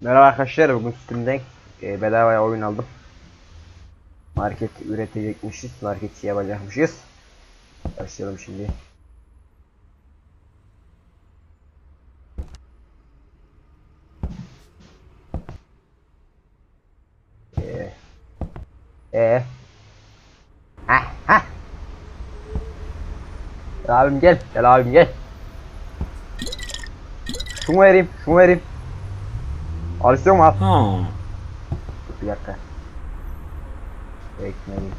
Merhaba arkadaşlar bugün Steam'den e, bedavaya oyun aldım. Market üretecekmişiz, market yapacakmışız. Başlayalım şimdi. Ee, ee. Hah hah. Gel abim gel, gel abim gel. Şunu vereyim, şunu vereyim. Al istiyor musun? Al. Dur bir dakika. Ekmeği.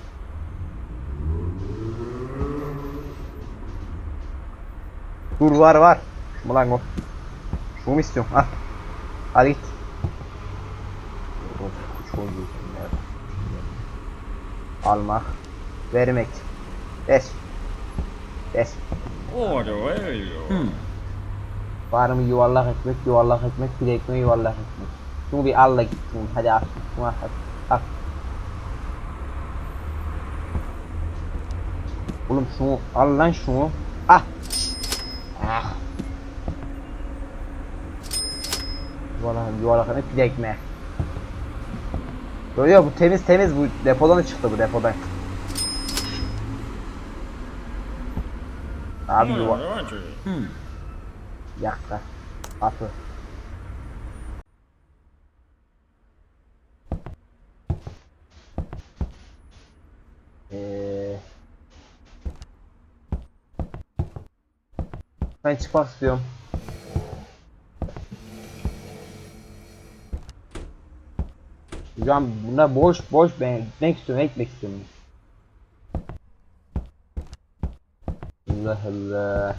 Dur var var. Şu mu lan o? Şunu mu istiyorsun? Al. Hadi git. Almak. Vermek. Ver. Ver. Order Hmm. Var mı yuvarlak ekmek, yuvarlak ekmek, bir ekmeği yuvarlak ekmek. Şunu bir al da git. Şunu. Hadi al. Şunu al. Al. Oğlum şunu al lan şunu. Ah. Ah. Yuvarlak, yuvarlak ekmek, bir ekmeği. Yo yo bu temiz temiz bu depodan çıktı bu depodan. Abi yuva Hmm. Yaktı. Atı. Ee, ben çıkmak istiyorum. Hocam buna boş boş ben gitmek istiyorum ekmek istiyorum. Allah Allah.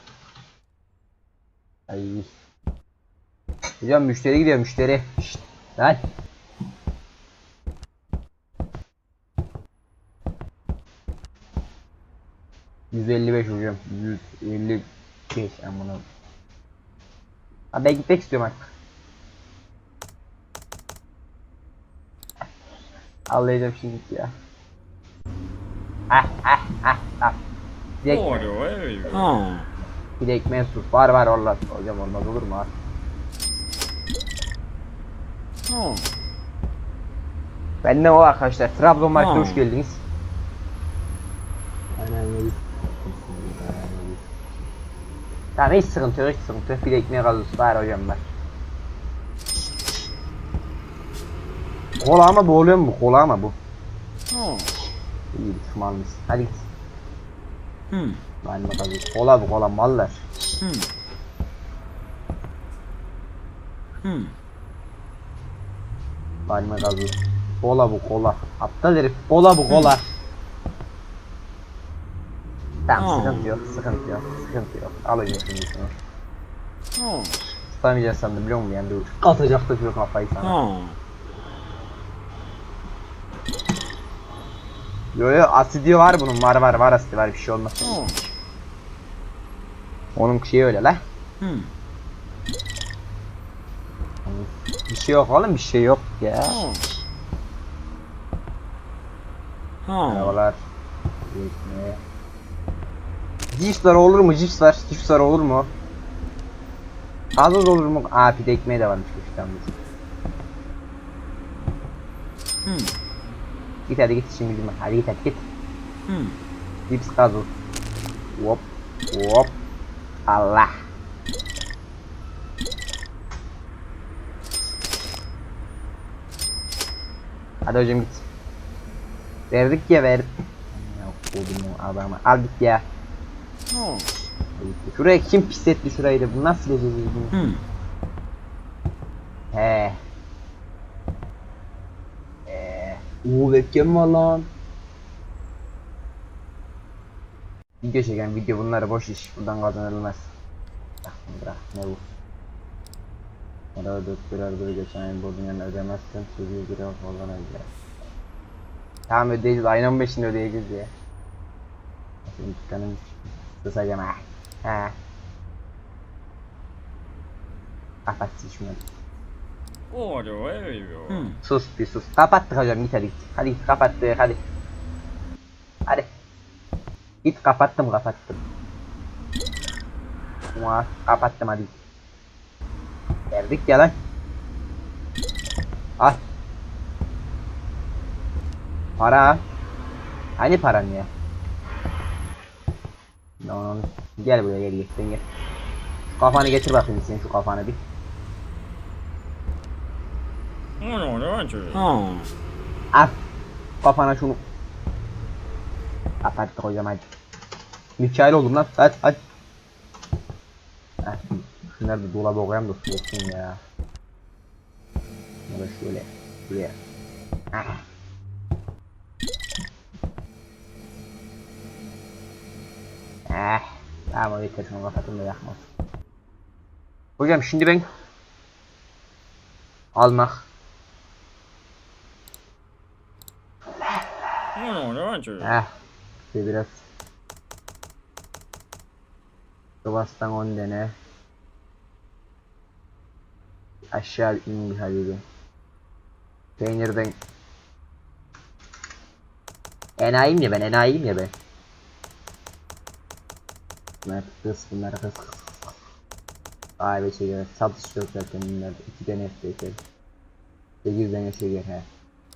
Ay. Hocam müşteri gidiyor müşteri. Şşt, lan. ...155 hocam. 155 amına. Ha ben gitmek istiyorum artık. Ağlayacağım şimdi ya. Ah ah ah ah. Direkt Oh. Bir de ekmeğe sus. Var var olmaz. Hocam olmaz olur mu? Al. Oh. Ben de o arkadaşlar. Trabzon Market'e Ha. hoş geldiniz. Tamam hiç sıkıntı yok hiç sıkıntı yok. Bir de ekmeğe kalırız. Var hocam var. Kola ama boğuluyor mu bu? Kola ama bu. Oh. İyi düşmanımız. Hadi git. Hmm. Lan bakalım. Kola bu kola mallar. Hmm. Hmm. Lan bakalım. Kola bu kola. Aptal herif. Kola bu kola. Tamam Aa. sıkıntı yok. Sıkıntı yok. Sıkıntı yok. Alacağım şimdi şunu. Oh. Tutamayacağız sandım biliyor musun? Yani dur. Atacaktı şu kafayı sana. Oh. Yo yo asidi var bunun var var var asidi var bir şey olmaz. Oh. Onun şeyi öyle la. Hmm. Bir şey yok oğlum bir şey yok ya. Oh. Merhabalar. Cipsler olur mu cipsler? Cipsler olur mu? Gazoz olur mu? Aa pide ekmeği de varmış biz. Hmm. Git hadi git şimdi gidin. Hadi git hadi git. Hmm. Cips gazoz. Hop hop. Allah. Hadi hocam git. Verdik ya ver. Ya kodumu adamı. Al git ya. Şuraya kim pis etti şurayı da? Bu nasıl sileceğiz bunu? Hmm. He. Eee. Uuu webcam var lan. Video çeken video bunlar boş iş. Buradan kazanılmaz. Bırak bunu bırak. Ne bu? Para ödük birer böyle geçen ayın borcunu yanına ödemezsen sözü bir falan ödeyeceğiz. Tamam ödeyeceğiz. Ayın 15'inde ödeyeceğiz ya. Şimdi dükkanım kısacağım ha. Ha. Kapat Hmm. Sus bir sus. Kapattık hocam git hadi git. Hadi git kapattık. Hadi. Git kapattım kapattım. Ama kapattım hadi. Verdik ya lan. Al. Para. Hani paran ya? Lan gel buraya gel gel sen gel. Şu kafanı getir bakayım sen şu kafanı bir. Al. Kafana şunu. At hadi koyacağım hadi. Mikail oldum lan. Hadi hadi. Heh, şunları da dolaba koyayım da soğusun ya. Bunu da şöyle. Şuraya. Ah. Eh. Tamam yeter şunu kapatın da yakmaz. Hocam şimdi ben almak? Eh, işte biraz Kıvastan 10 tane Aşağı in bir hadi bir Peynirden Enayim ya ben, enayim ya ben. Bunlar kıs, bunlar. Ay be şeker, satış yok zaten bunlar. İki tane şeker 8 tane şeker he.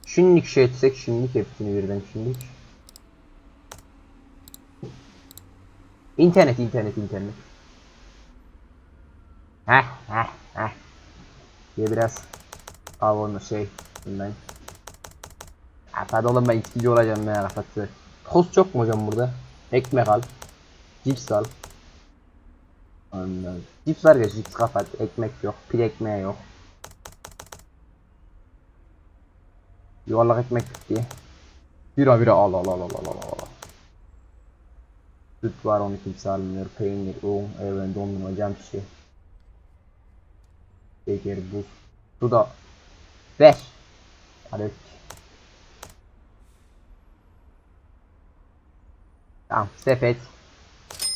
Şimdilik şey etsek şimdilik hepsini birden şimdilik İnternet, internet, internet. Heh, heh, heh. Diye biraz al onu şey bundan. Ha, hadi oğlum ben içkici olacağım ya kafası. Tost çok mu hocam burada? Ekmek al. Cips al. Ondan. Cips var ya cips kapat. Ekmek yok. Pil ekmeği yok. Yuvarlak ekmek bitti. Bira bira al al al al al al. Süt var onu kimse almıyor. Peynir, un, evren, dondurma, cam şişe. Şeker, buz. Su da ver. Hadi öp. Tamam sepet.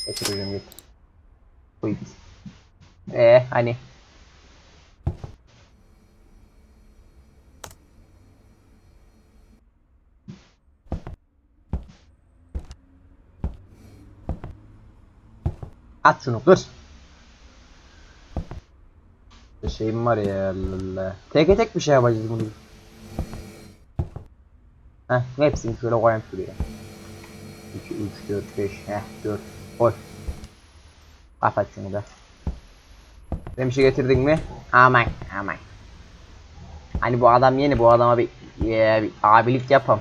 Getir hocam getir. Koy git. Eee hani. At şunu kır. Bir şeyim var ya. Tek tek bir şey yapacağız bunu. Heh hepsini şöyle koyayım şuraya. 2, 3, 4, 5, heh 4. Koy. Kapat şunu da. Sen bir şey getirdin mi? Aman aman. Hani bu adam yeni bu adama bir, ya, bir abilik yapam.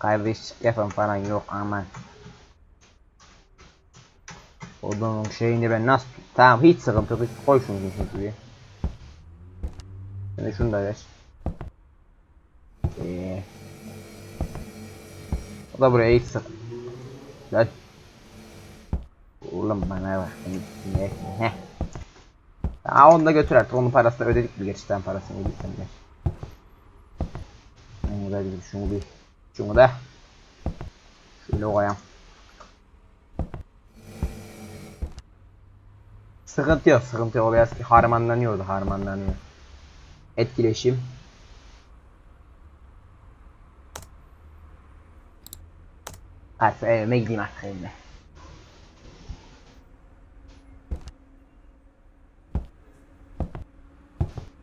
Kardeş yapam falan yok aman. Odunun şeyini ben nasıl Tamam hiç sıkıntı yok. Koy şunu şunu Şimdi şunu da ver. Ee, o da buraya sık. Lan. Oğlum bana bak. Ne? Heh. Aa onu da götür artık. Onun parasını ödedik mi geçten parasını ödedik mi? Da bir şunu bir şunu da şöyle koyayım. Sıkıntı yok, sıkıntı yok. Biraz harmanlanıyordu, harmanlanıyor. Etkileşim. Artık evime gideyim artık evime.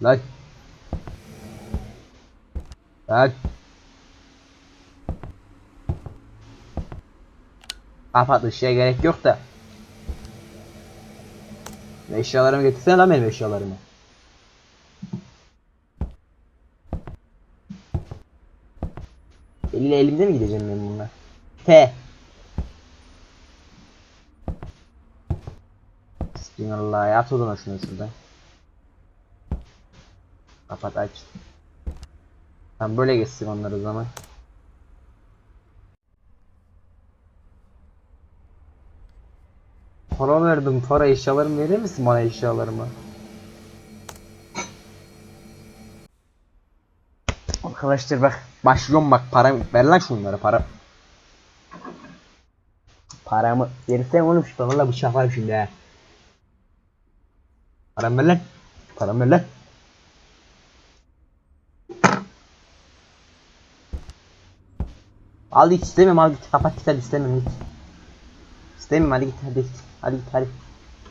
Lan. Lan. Kapat ışığa gerek yok da. Eşyalarımı getirsene lan benim eşyalarımı. Eliyle elimde mi gideceğim ben bunlar? T. Bismillah at o zaman şunu şuradan. Kapat aç. Tamam böyle geçsin onlar o zaman. Para verdim para eşyalarımı verir misin bana eşyalarımı? Arkadaşlar bak başlıyorum bak para ver lan şunları para. Paramı verirsen oğlum şu valla bıçaklarım şimdi ha. Paramı ver lan. Paramı ver lan. Al git istemiyorum al git kapat git hadi istemiyorum git. İstemiyorum hadi git hadi git hadi git hadi.